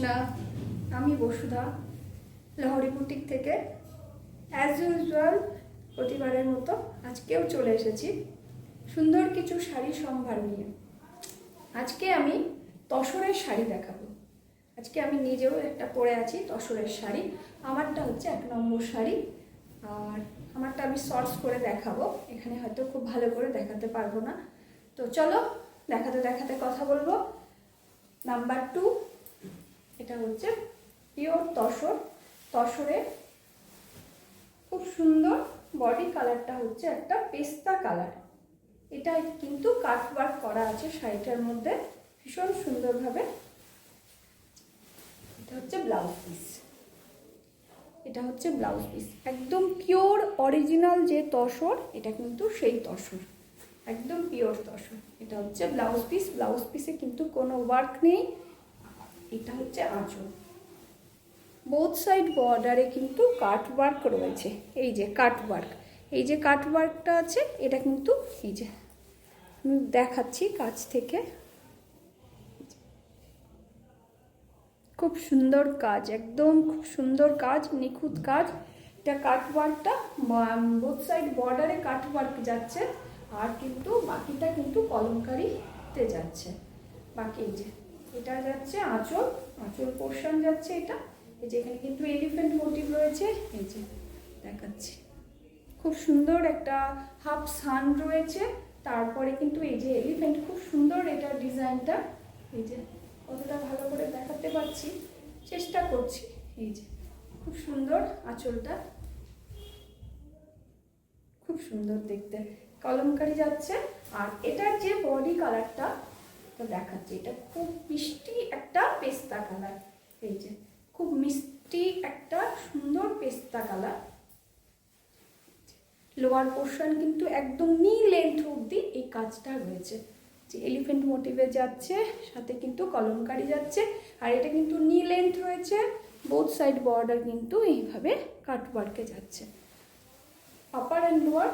কৃষ্ণা, আমি বসুধা, লহরি বুটিক থেকে as usual প্রতিবারের মতো আজকেও চলে এসেছি সুন্দর কিছু শাড়ি সম্ভার নিয়ে। আজকে আমি তসরের শাড়ি দেখাবো। আজকে আমি নিজেও একটা পরে আছি তসরের শাড়ি। আমারটা হচ্ছে এক নম্বর শাড়ি। আর আমারটা আমি শর্টস করে দেখাবো। এখানে হয়তো খুব ভালো করে দেখাতে পারব না। তো চলো দেখাতে দেখাতে কথা বলব। নাম্বার টু এটা হচ্ছে পিওর তসর। তসরে খুব সুন্দর বডি কালারটা হচ্ছে একটা পেস্তা কালার এটা কিন্তু কাট ওয়ার্ক করা আছে শাড়িটার মধ্যে। ভীষণ সুন্দরভাবে। এটা হচ্ছে ব্লাউজ পিস এটা হচ্ছে ব্লাউজ পিস একদম পিওর অরিজিনাল যে তসর, এটা কিন্তু সেই তসর। একদম পিওর তসর। এটা হচ্ছে ব্লাউজ পিস ব্লাউজ পিসে কিন্তু কোনো ওয়ার্ক নেই। এটা হচ্ছে আঁচল। বোথ সাইড বর্ডারে কিন্তু কাট ওয়ার্ক রয়েছে। এই যে কাট ওয়ার্ক এই যে কাট ওয়ার্কটা আছে, এটা কিন্তু এই যে দেখাচ্ছি কাছ থেকে। খুব সুন্দর কাজ, একদম খুব সুন্দর কাজ, নিখুঁত কাজ। এটা কাট ওয়ার্কটা বোথ সাইড বর্ডারে কাট ওয়ার্ক যাচ্ছে, আর কিন্তু বাকিটা কিন্তু কলমকারিতে যাচ্ছে। বাকি যে এটা যাচ্ছে আঁচল আঁচল পোর্শন যাচ্ছে এটা। এই যে এখানে কিন্তু এলিফেন্ট মোটিভ রয়েছে, এই যে দেখাচ্ছি। খুব সুন্দর একটা হাফ সান রয়েছে, তারপরে কিন্তু এই যে এলিফেন্ট খুব সুন্দর এটা ডিজাইনটা। এই যে কতটা ভালো করে দেখাতে পারছি, চেষ্টা করছি। এই যে খুব সুন্দর আঁচলটা। খুব সুন্দর দেখতে। কলমকারি যাচ্ছে, আর এটার যে বডি কালারটা তো দেখাচ্ছি। এটা খুব মিষ্টি একটা পেস্তা কালার। এই যে, খুব মিষ্টি একটা সুন্দর পেস্তা কালার। লোয়ার পোর্শন কিন্তু একদম নি লেন্থ অবধি এই কাজটা রয়েছে। যে এলিফেন্ট মোটিভে যাচ্ছে, সাথে কিন্তু কলমকারি যাচ্ছে, আর এটা কিন্তু নি লেন্থ রয়েছে। বোথ সাইড বর্ডার কিন্তু এইভাবে কাটওয়ার্কে যাচ্ছে। Upper and lower,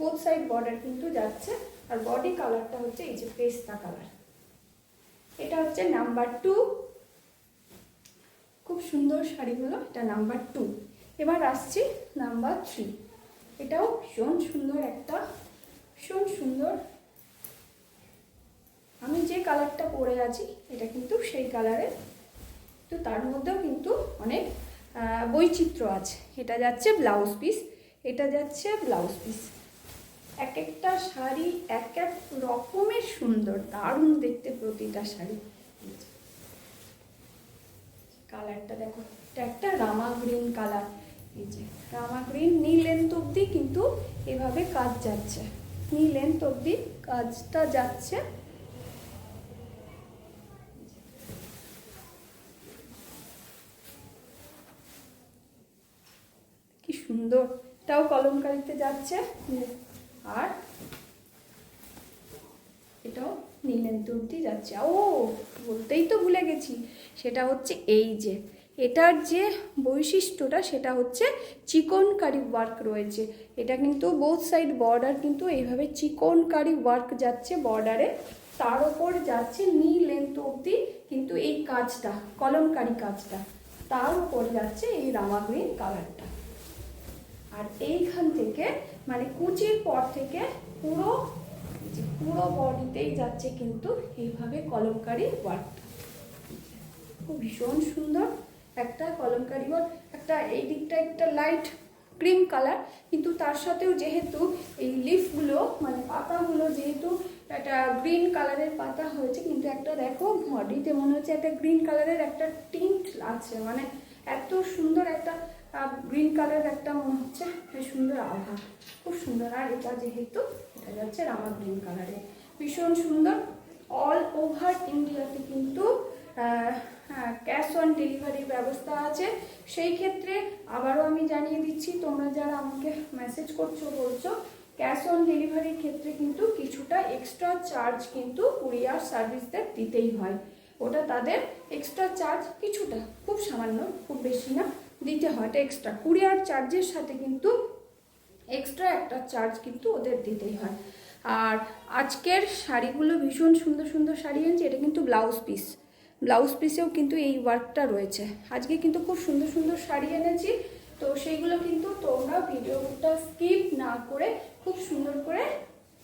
both side border কিন্তু যাচ্ছে। আর বডি কালারটা হচ্ছে এই যে পেস্তা কালার এটা হচ্ছে নাম্বার টু খুব সুন্দর শাড়িগুলো, এটা নাম্বার টু এবার আসছি নাম্বার থ্রি এটাও ভীষণ সুন্দর একটা, ভীষণ সুন্দর। আমি যে কালারটা পরে আছি, এটা কিন্তু সেই কালারের তো তার মধ্যেও কিন্তু অনেক বৈচিত্র্য আছে। এটা যাচ্ছে ব্লাউজ পিস এটা যাচ্ছে ব্লাউজ পিস এক একটা শাড়ি এক এক রকমের সুন্দর, দারুণ দেখতে প্রতিটা শাড়ি। কালারটা দেখো, এটা একটা রামা গ্রিন কালার। এই যে, রামা গ্রিন নি লেন্থ অবধি কিন্তু এভাবে কাজ যাচ্ছে। নি লেন্থ অবধি কাজটা যাচ্ছে। কি সুন্দর, এটাও কলমকারিতে যাচ্ছে। আর এটাও নীলেন অবধি যাচ্ছে। ও, বলতেই তো ভুলে গেছি। সেটা হচ্ছে এই যে, এটার যে বৈশিষ্ট্যটা, সেটা হচ্ছে চিকনকারি ওয়ার্ক রয়েছে। এটা কিন্তু বোথ সাইড বর্ডার কিন্তু এইভাবে চিকনকারি ওয়ার্ক যাচ্ছে বর্ডারে তার ওপর যাচ্ছে নি লেন্থ অবধি কিন্তু এই কাজটা, কলমকারি কাজটা, তার উপর যাচ্ছে এই রামাগ্রিন কালারটা আর এইখান থেকে মানে কুচির পর থেকে পুরো যে পুরো বডিতেই যাচ্ছে কিন্তু এইভাবে কলমকারি ওয়ার্কটা খুব ভীষণ সুন্দর একটা কলমকারি ওয়ার্ক একটা এই দিকটা একটা লাইট ক্রিম কালার কিন্তু তার সাথেও যেহেতু এই লিফগুলো মানে পাতাগুলো যেহেতু একটা গ্রিন কালারের পাতা হয়েছে, কিন্তু একটা দেখো বডিতে মনে হচ্ছে একটা গ্রিন কালারের একটা টিন্ট আছে। মানে এত সুন্দর একটা গ্রিন কালার একটা মনে হচ্ছে সুন্দর আভা। খুব সুন্দর। আর এটা যেহেতু, এটা যাচ্ছে রামা গ্রিন কালারে ভীষণ সুন্দর। অল ওভার ইন্ডিয়াতে কিন্তু ক্যাশ অন ডেলিভারির ব্যবস্থা আছে। সেই ক্ষেত্রে আবারও আমি জানিয়ে দিচ্ছি, তোমরা যারা আমাকে মেসেজ করছ, বলছো ক্যাশ অন ডেলিভারির ক্ষেত্রে কিন্তু কিছুটা এক্সট্রা চার্জ কিন্তু কুরিয়ার সার্ভিসদের দিতেই হয়। ওটা তাদের এক্সট্রা চার্জ কিছুটা, খুব সামান্য, খুব বেশি না, দিতে হয়। এটা এক্সট্রা। কুরিয়ার চার্জের সাথে কিন্তু এক্সট্রা একটা চার্জ কিন্তু ওদের দিতেই হয়। আর আজকের শাড়িগুলো ভীষণ সুন্দর সুন্দর শাড়ি আনছে এটা কিন্তু ব্লাউজ পিস। ব্লাউজ পিসেও কিন্তু এই ওয়ার্কটা রয়েছে। আজকে কিন্তু খুব সুন্দর সুন্দর শাড়ি এনেছি। তো সেইগুলো কিন্তু তোমরা ভিডিওটা স্কিপ না করে খুব সুন্দর করে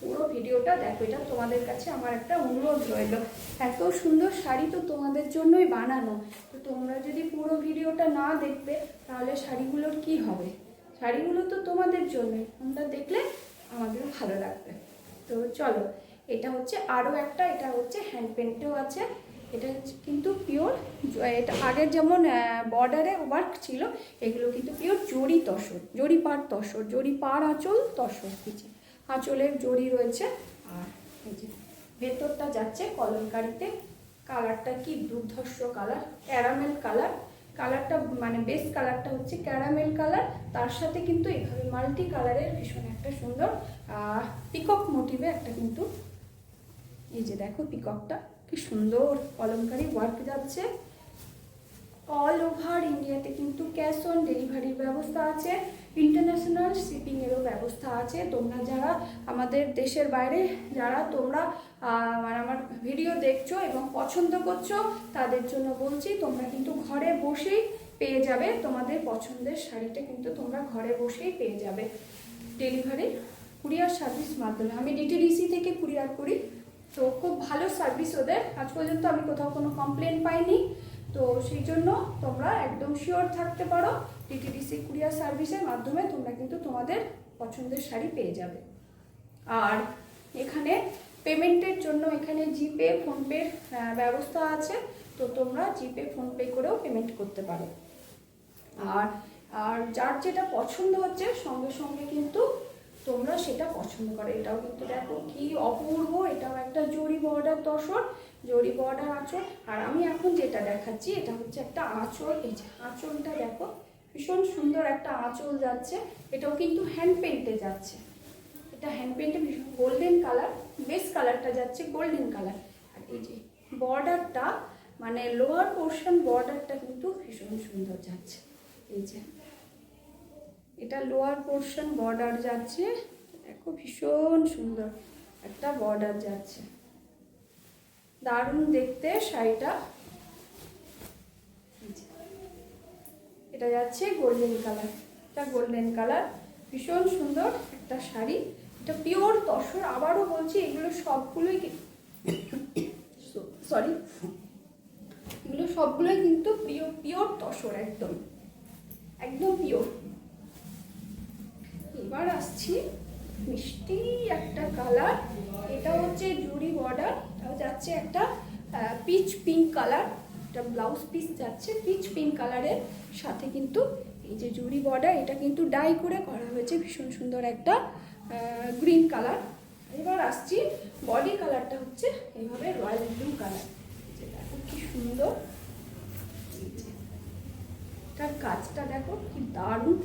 পুরো ভিডিওটা দেখো। এটা তোমাদের কাছে আমার একটা অনুরোধ রইল। এত সুন্দর শাড়ি তো তোমাদের জন্যই বানানো। তো তোমরা যদি পুরো ভিডিওটা না দেখবে, তাহলে শাড়িগুলোর কি হবে? শাড়িগুলো তো তোমাদের জন্যই। তোমরা দেখলে আমাদেরও ভালো লাগবে। তো চলো, এটা হচ্ছে আরও একটা, এটা হচ্ছে হ্যান্ড পেন্টেও আছে। এটা কিন্তু পিওর এটা আগের যেমন বর্ডারে ওয়ার্ক ছিল, এগুলো কিন্তু পিওর জরি তসর জরি পাড় তসর জরি পাড় আঁচল তসর কিছু আঁচলের জরি রয়েছে, আর এই যে ভেতরটা যাচ্ছে কলমকারিতে কালারটা কি দুর্ধর্ষ কালার ক্যারামেল কালার কালারটা মানে বেস কালারটা হচ্ছে ক্যারামেল কালার তার সাথে কিন্তু এইভাবে মাল্টি কালারের ভীষণ একটা সুন্দর পিকক মোটিভে একটা কিন্তু, এই যে দেখো পিককটা কি সুন্দর কলমকারি ওয়ার্ক যাচ্ছে। অল ওভার ইন্ডিয়াতে কিন্তু ক্যাশ অন ডেলিভারির ব্যবস্থা আছে ইন্টারন্যাশনাল শিপিংয়েরও ব্যবস্থা আছে। তোমরা যারা আমাদের দেশের বাইরে, যারা তোমরা আমার ভিডিও দেখছ এবং পছন্দ করছ, তাদের জন্য বলছি, তোমরা কিন্তু ঘরে বসেই পেয়ে যাবে। তোমাদের পছন্দের শাড়িটা কিন্তু তোমরা ঘরে বসেই পেয়ে যাবে। ডেলিভারি কুরিয়ার সার্ভিস মাধ্যমে। আমি ডিটিডিসি থেকে কুরিয়ার করি। তো খুব ভালো সার্ভিস ওদের। আজ পর্যন্ত আমি কোথাও কোনো কমপ্লেন পাইনি। তো সেই জন্য তোমরা একদম শিওর থাকতে পারো ডিটিডিসি কুরিয়ার সার্ভিসের মাধ্যমে তোমরা কিন্তু তোমাদের পছন্দের শাড়ি পেয়ে যাবে। আর এখানে পেমেন্টের জন্য এখানে জিপে ফোনপের ব্যবস্থা আছে। তো তোমরা জিপে ফোনপে করেও পেমেন্ট করতে পারো। আর আর যার যেটা পছন্দ হচ্ছে, সঙ্গে সঙ্গে কিন্তু তোমরা সেটা পছন্দ করো। এটাও কিন্তু দেখো কি অপূর্ব, এটাও একটা জরি বর্ডার তসর জরি বর্ডার আঁচল। আর আমি এখন যেটা দেখাচ্ছি, এটা হচ্ছে একটা আঁচল। এই যে আঁচলটা দেখো, ভীষণ সুন্দর একটা আঁচল যাচ্ছে। এটাও কিন্তু হ্যান্ড পেন্টে যাচ্ছে। এটা হ্যান্ড পেন্টে ভীষণ গোল্ডেন কালার বেস কালারটা যাচ্ছে গোল্ডেন কালার আর এই যে বর্ডারটা মানে লোয়ার পোর্শন বর্ডারটা কিন্তু ভীষণ সুন্দর যাচ্ছে। এই যে এটা লোয়ার পোর্শন বর্ডার যাচ্ছে। দেখো ভীষণ সুন্দর একটা বর্ডার যাচ্ছে। দারুণ দেখতে শাড়িটা। এটা যাচ্ছে গোল্ডেন কালার এটা গোল্ডেন কালার ভীষণ সুন্দর একটা শাড়ি। এটা পিওর তসর, আবারও বলছি, এগুলো সবগুলোই সরি এগুলো সবগুলোই কিন্তু পিওর পিওর তসর, একদম। একদম পিওর এবার আসছি মিষ্টি একটা কালার এটা হচ্ছে জুড়ি বর্ডার যাচ্ছে একটা পিচ পিঙ্ক কালার একটা ব্লাউজ পিস যাচ্ছে পিচ পিঙ্ক কালারের সাথে কিন্তু এই যে জুড়ি বর্ডার এটা কিন্তু ডাই করে করা হয়েছে, ভীষণ সুন্দর একটা গ্রিন কালার এবার আসছি বডি কালারটা হচ্ছে এইভাবে রয়্যাল ব্লু কালার যেটা কি সুন্দর তার কাজটা দেখো কি দারুণ।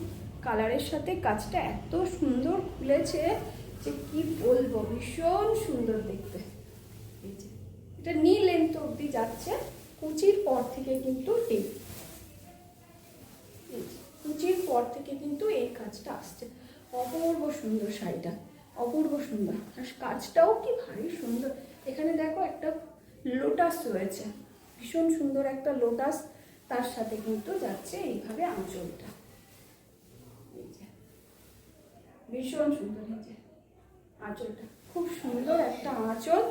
কালারের সাথে কাজটা এত সুন্দর খুলেছে যে কি বলব, ভীষণ সুন্দর দেখতে। এটা নি লেন্থ অবধি যাচ্ছে, কুচির পর থেকে কিন্তু এই কুচির পর থেকে কিন্তু এই কাজটা আসছে। অপূর্ব সুন্দর শাড়িটা, অপূর্ব সুন্দর। আর কাজটাও কি ভারী সুন্দর। এখানে দেখো একটা লোটাস রয়েছে। ভীষণ সুন্দর একটা লোটাস তার সাথে কিন্তু যাচ্ছে এইভাবে আঁচলটা এই যে। ভীষণ সুন্দর যে আঁচলটা। খুব সুন্দর একটা আঁচল।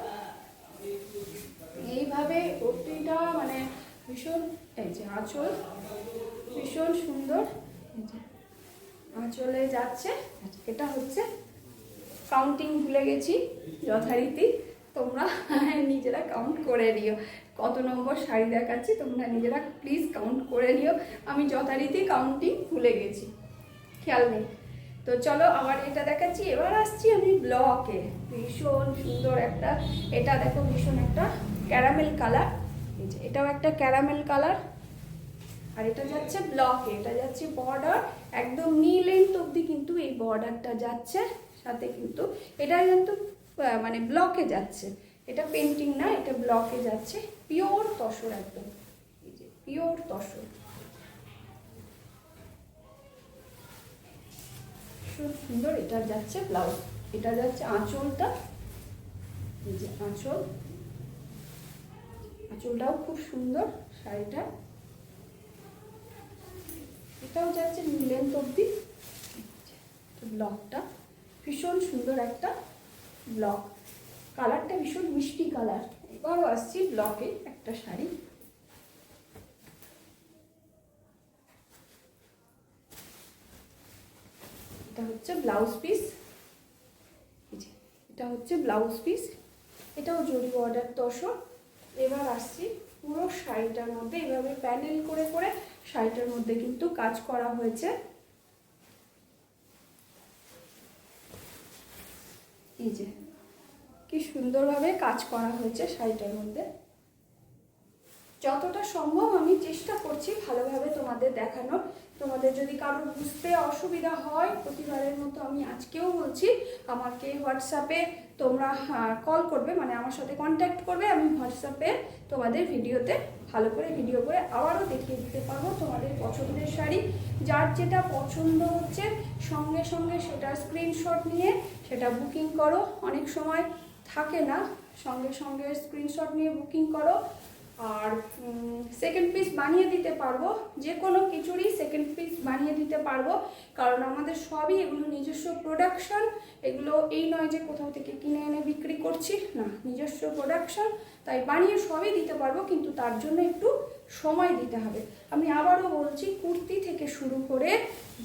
এইভাবে প্রতিটা মানে ভীষণ এই যে আঁচল, ভীষণ সুন্দর আঁচলে যাচ্ছে। এটা হচ্ছে কাউন্টিং ভুলে গেছি, যথারীতি তোমরা নিজেরা কাউন্ট করে নিও। কত নম্বর শাড়ি দেখাচ্ছি, তোমরা নিজেরা প্লিজ কাউন্ট করে নিও। আমি যথারীতি কাউন্টিং ভুলে গেছি। খেয়াল নেই। তো চলো আবার এটা দেখাচ্ছি। এবার আসছি আমি ব্লকে। ভীষণ সুন্দর একটা, এটা দেখো ভীষণ একটা ক্যারামেল কালার। এটাও একটা ক্যারামেল কালার। আর এটা যাচ্ছে ব্লকে, এটা যাচ্ছে বর্ডার একদম নি লেন্থ অবধি কিন্তু এই বর্ডারটা যাচ্ছে। সাথে কিন্তু এটা কিন্তু মানে ব্লকে যাচ্ছে। এটা পেন্টিং না, এটা ব্লকে যাচ্ছে। পিওর তসর একদম। এই যে পিওর তসর। ভীষণ সুন্দর, এটা যাচ্ছে ব্লাউজ এটা যাচ্ছে আঁচলটা। এই যে আঁচল। আঁচলটাও খুব সুন্দর, শাড়িটা। এটাও যাচ্ছে লেন্থ অব্দি ব্লকটা ভীষণ সুন্দর একটা ব্লক কালারটা ভীষণ মিষ্টি কালার এবারও আসছি ব্লকে একটা শাড়ি। এটা হচ্ছে ব্লাউজ পিস এটা হচ্ছে ব্লাউজ পিস এটাও জরি অর্ডার দশক এবার আসছি পুরো শাড়িটার মধ্যে। এভাবে প্যানেল করে করে শাড়িটার মধ্যে কিন্তু কাজ করা হয়েছে। এই যে, কি সুন্দরভাবে কাজ করা হয়েছে শাড়িটার মধ্যে। যতটা সম্ভব আমি চেষ্টা করছি ভালোভাবে তোমাদের দেখানোর। তোমাদের যদি কারোর বুঝতে অসুবিধা হয়, প্রতিবারের মতো আমি আজকেও বলছি, আমাকে হোয়াটসঅ্যাপে তোমরা কল করবে মানে আমার সাথে কন্ট্যাক্ট করবে, আমি হোয়াটসঅ্যাপে তোমাদের ভিডিওতে ভালো করে ভিডিও করে আবারও দেখিয়ে দিতে পারব তোমাদের পছন্দের শাড়ি। যার যেটা পছন্দ হচ্ছে, সঙ্গে সঙ্গে সেটা স্ক্রিনশট নিয়ে সেটা বুকিং করো। অনেক সময় থাকে না, সঙ্গে সঙ্গে স্ক্রিনশট নিয়ে বুকিং করো। আর সেকেন্ড পিস বানিয়ে দিতে পারব যে কোনো কিছুরই সেকেন্ড পিস বানিয়ে দিতে পারব, কারণ আমাদের সবই এগুলো নিজস্ব প্রোডাকশন এগুলো এই নয় যে কোথাও থেকে কিনে এনে বিক্রি করছি, না, নিজস্ব প্রোডাকশন তাই বানিয়ে সবই দিতে পারব, কিন্তু তার জন্য একটু সময় দিতে হবে। আমি আবারও বলছি, কুর্তি থেকে শুরু করে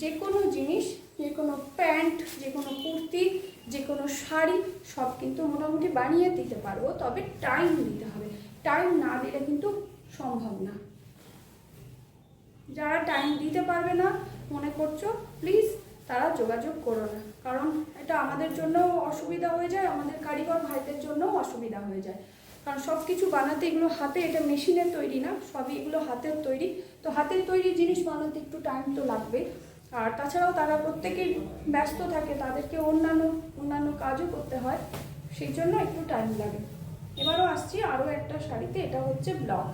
যে কোনো জিনিস যে কোনো প্যান্ট যে কোনো কুর্তি যে কোনো শাড়ি, সব কিন্তু মোটামুটি বানিয়ে দিতে পারব, তবে টাইম দিতে হবে। টাইম না দিলে কিন্তু সম্ভব না। যারা টাইম দিতে পারবে না, মনে করছ প্লিজ তারা যোগাযোগ করো না। কারণ এটা আমাদের জন্য অসুবিধা হয়ে যায়, আমাদের কারিগর ভাইদের জন্যও অসুবিধা হয়ে যায়। কারণ সব কিছু বানাতে এগুলো হাতে, এটা মেশিনের তৈরি না, সবই এগুলো হাতের তৈরি। তো হাতের তৈরি জিনিস বানাতে একটু টাইম তো লাগবে। আর তাছাড়াও তারা প্রত্যেকেই ব্যস্ত থাকে, তাদেরকে অন্যান্য অন্যান্য কাজও করতে হয়। সেই জন্য একটু টাইম লাগে। এবারও আসছি, আরও একটা শাড়িতে, এটা হচ্ছে ব্লক।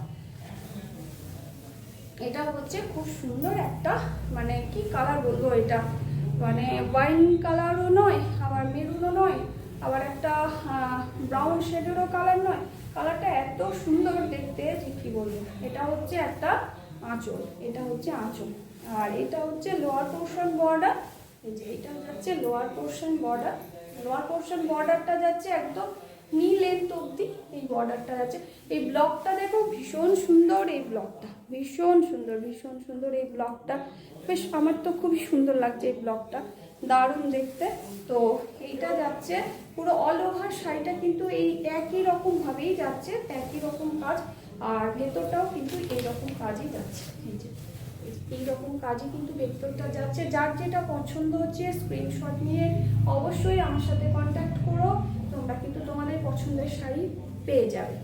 এটা হচ্ছে খুব সুন্দর একটা মানে কি কালার বলব এটা? মানে ওয়াইন কালারও নয়, আবার মেরুনও নয়, আবার একটা ব্রাউন শেডেরও কালার নয়। কালারটা এত সুন্দর দেখতে, যে কি বলব? এটা হচ্ছে একটা আঁচল, এটা হচ্ছে আঁচল। আর এটা হচ্ছে লোয়ার পোর্শন বর্ডার এই যে এটা যাচ্ছে lower portion border lower portion বর্ডারটা যাচ্ছে একদম নি লেন্থ অবধি, এই বর্ডারটা যাচ্ছে। এই ব্লকটা দেখো, ভীষণ সুন্দর এই ব্লকটা ভীষণ সুন্দর ভীষণ সুন্দর এই ব্লগটা। বেশ, আমার তো খুবই সুন্দর লাগছে এই ব্লগটা। দারুণ দেখতে। তো এইটা যাচ্ছে, পুরো অল ওভার শাড়িটা কিন্তু এই একই রকমভাবেই যাচ্ছে, একই রকম কাজ, আর ভেতরটাও কিন্তু এইরকম কাজই যাচ্ছে। এই যে এইরকম কাজই কিন্তু ভেতরটা যাচ্ছে। যার যেটা পছন্দ হচ্ছে স্ক্রিনশট নিয়ে অবশ্যই আমার সাথে কন্ট্যাক্ট করো। তোমরা কিন্তু তোমাদের পছন্দের শাড়ি পেয়ে যাবে।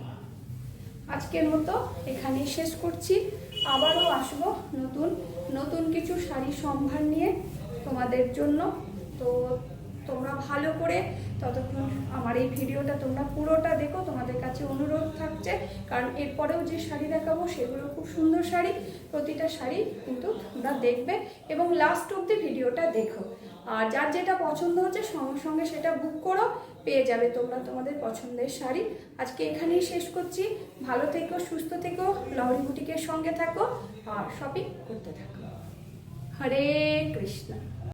আজকের মতো এখানেই শেষ করছি। আবারও আসব নতুন নতুন কিছু শাড়ি সম্ভার নিয়ে তোমাদের জন্য। তো তোমরা ভালো করে ততক্ষণ আমার এই ভিডিওটা তোমরা পুরোটা দেখো, তোমাদের কাছে অনুরোধ থাকছে। কারণ এরপরেও যে শাড়ি দেখাবো সেগুলো খুব সুন্দর শাড়ি, প্রতিটা শাড়ি কিন্তু তোমরা দেখবে এবং লাস্ট অব্দি ভিডিওটা দেখো। আর যার যেটা পছন্দ হচ্ছে সঙ্গে সঙ্গে সেটা বুক করো। পেয়ে যাবে তোমরা তোমাদের পছন্দের শাড়ি। আজকে এখানেই শেষ করছি। ভালো থেকো, সুস্থ থেকো, লহরি বুটিকের সঙ্গে থাকো, আর শপিং করতে থাকো। হরে কৃষ্ণ।